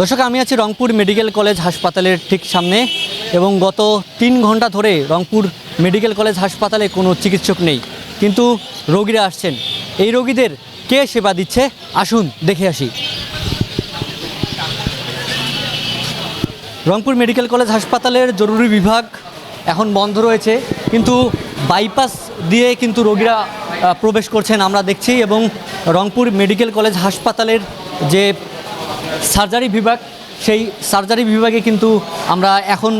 দর্শক, আমি আছি রংপুর মেডিকেল কলেজ হাসপাতালের ঠিক সামনে এবং গত তিন ঘণ্টা ধরে রংপুর মেডিকেল কলেজ হাসপাতালে কোনো চিকিৎসক নেই। কিন্তু রোগীরা আসছেন। এই রোগীদের কে সেবা দিচ্ছে? আসুন, দেখে আসি। রংপুর মেডিকেল কলেজ হাসপাতালের জরুরি বিভাগ এখন বন্ধ রয়েছে, কিন্তু বাইপাস দিয়ে কিন্তু রোগীরা প্রবেশ করছেন, আমরা দেখছি। এবং রংপুর মেডিকেল কলেজ হাসপাতালের যে সার্জারি বিভাগ, সেই সার্জারি বিভাগে কিন্তু আমরা এখন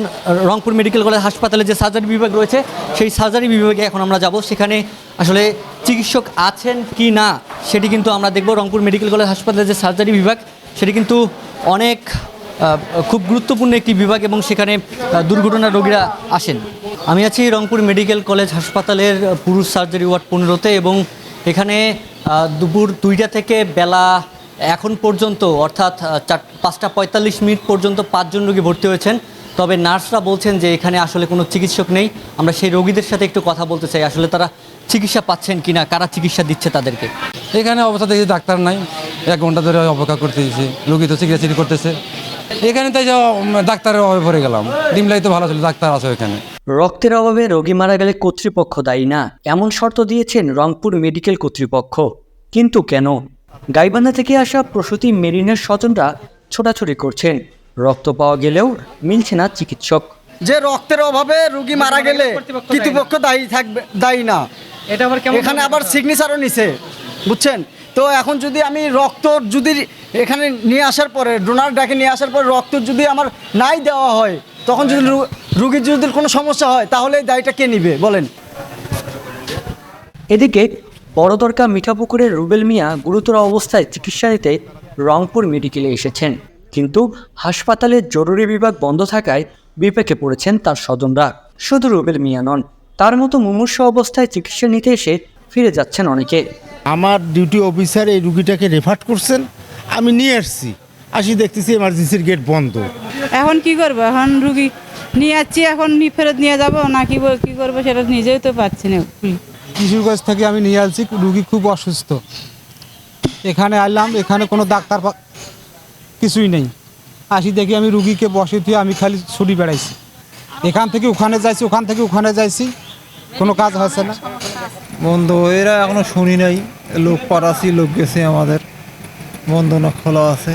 রংপুর মেডিকেল কলেজ হাসপাতালে যে সার্জারি বিভাগ রয়েছে, সেই সার্জারি বিভাগে এখন আমরা যাব। সেখানে আসলে চিকিৎসক আছেন কি না, সেটি কিন্তু আমরা দেখব। রংপুর মেডিকেল কলেজ হাসপাতালের যে সার্জারি বিভাগ, সেটি কিন্তু অনেক খুব গুরুত্বপূর্ণ একটি বিভাগ এবং সেখানে দুর্ঘটনার রোগীরা আসেন। আমি আছি রংপুর মেডিকেল কলেজ হাসপাতালের পুরুষ সার্জারি ওয়ার্ড পনেরোতে এবং এখানে দুপুর দুইটা থেকে বেলা এখন পর্যন্ত অর্থাৎ চার পাঁচটা পঁয়তাল্লিশ মিনিট পর্যন্ত পাঁচজন রোগী ভর্তি হয়েছেন। তবে নার্সরা বলছেন যে এখানে আসলে কোনো চিকিৎসক নেই। আমরা সেই রোগীদের সাথে একটু কথা বলতে চাই আসলে তারা চিকিৎসা পাচ্ছেন কি না কারা চিকিৎসা দিচ্ছে তাদেরকে? এখানে অবস্থা দেখি ডাক্তার নাই এক ঘণ্টা ধরে অপেক্ষা করতেছি রুগী তো চিকিৎসা করতেছে। এখানে তাই যে ডাক্তারের অভাবে পড়ে গেলাম। ডিমলাই তো ভালো ছিল ডাক্তার আছে এখানে রক্তের অভাবে রোগী মারা গেলে কর্তৃপক্ষ দায়ী না। এমন শর্ত দিয়েছেন রংপুর মেডিকেল কর্তৃপক্ষ। কিন্তু কেন? গাইবান্ধা থেকে আসা প্রসূতি মেরিনের স্বজনরা ছোটাছুটি করছেন। রক্ত পাওয়া গেলেও মিলছে না চিকিৎসক। যে রক্তের অভাবে রুগী মারা গেলে কর্তৃপক্ষ দায়ী থাকবে দায়ী না। এটা আবার এখানে আবার সিগনেচারও নিছে বুঝছেন? তো এখন যদি আমি রক্ত যদি এখানে নিয়ে আসার পরে ডোনার ডাকে নিয়ে আসার পরে রক্ত যদি আমার নাই দেওয়া হয় তখন যদি রুগীর যদি কোনো সমস্যা হয় তাহলে এই দায়টা কে নিবে বলেন? এদিকে বড়দরকা মিঠাপুকুরের রুবেল মিয়া গুরুতর অবস্থায় চিকিৎসা নিতে রংপুর মেডিকেলে এসেছেন। কিন্তু হাসপাতালের জরুরি বিভাগ বন্ধ থাকায় বিপাকে পড়েছেন তার স্বজনরা। শুধু রুবেল মিয়া নন তার মতো মুমূর্ষ অবস্থায় চিকিৎসা নিতে এসে ফিরে যাচ্ছেন অনেকে। আমার ডিউটি অফিসার এই রুগীটাকে রেফার করছেন আমি নিয়ে আসছি। আসি দেখতেছি এমার্জেন্সির গেট বন্ধ। এখন কি করব? এখন রুগী নিয়ে যাচ্ছি এখন নি- ফেরত নিয়ে যাব না কি কি করব সেটা নিজেই তো পাচ্ছি না। কিশোরগঞ্জ থেকে আমি নিয়ে আসছি রুগী খুব অসুস্থ। এখানে আনলাম এখানে কোনো ডাক্তার কিছুই নেই। আসি দেখি আমি রুগীকে বসে দিয়ে আমি খালি ছুটি বেড়াইছি। এখান থেকে ওখানে যাইছি ওখান থেকে ওখানে যাইছি কোনো কাজ হচ্ছে না। বন্ধ এরা এখনও শুনি নাই লোক পাড়াছি লোক গেছে আমাদের। বন্ধ না খোলা আছে।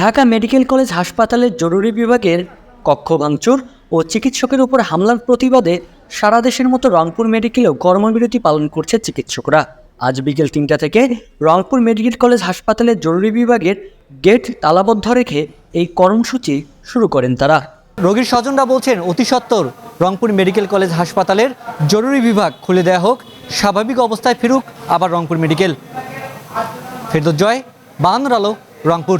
ঢাকা মেডিকেল কলেজ হাসপাতালের জরুরি বিভাগের কক্ষ ভাঙচুর ও চিকিৎসকের উপর হামলার প্রতিবাদে সারা দেশের মতো রংপুর মেডিকেলেও কর্মবিরতি পালন করছে চিকিৎসকরা। আজ বিকেল তিনটা থেকে রংপুর মেডিকেল কলেজ হাসপাতালের জরুরি বিভাগের গেট তালাবদ্ধ রেখে এই কর্মসূচি শুরু করেন তারা। রোগীর স্বজনরা বলছেন, অতি রংপুর মেডিকেল কলেজ হাসপাতালের জরুরি বিভাগ খুলে দেওয়া হোক, স্বাভাবিক অবস্থায় ফিরুক আবার রংপুর মেডিকেল। ফেরদোস জয় বাহান্নর আলো, রংপুর।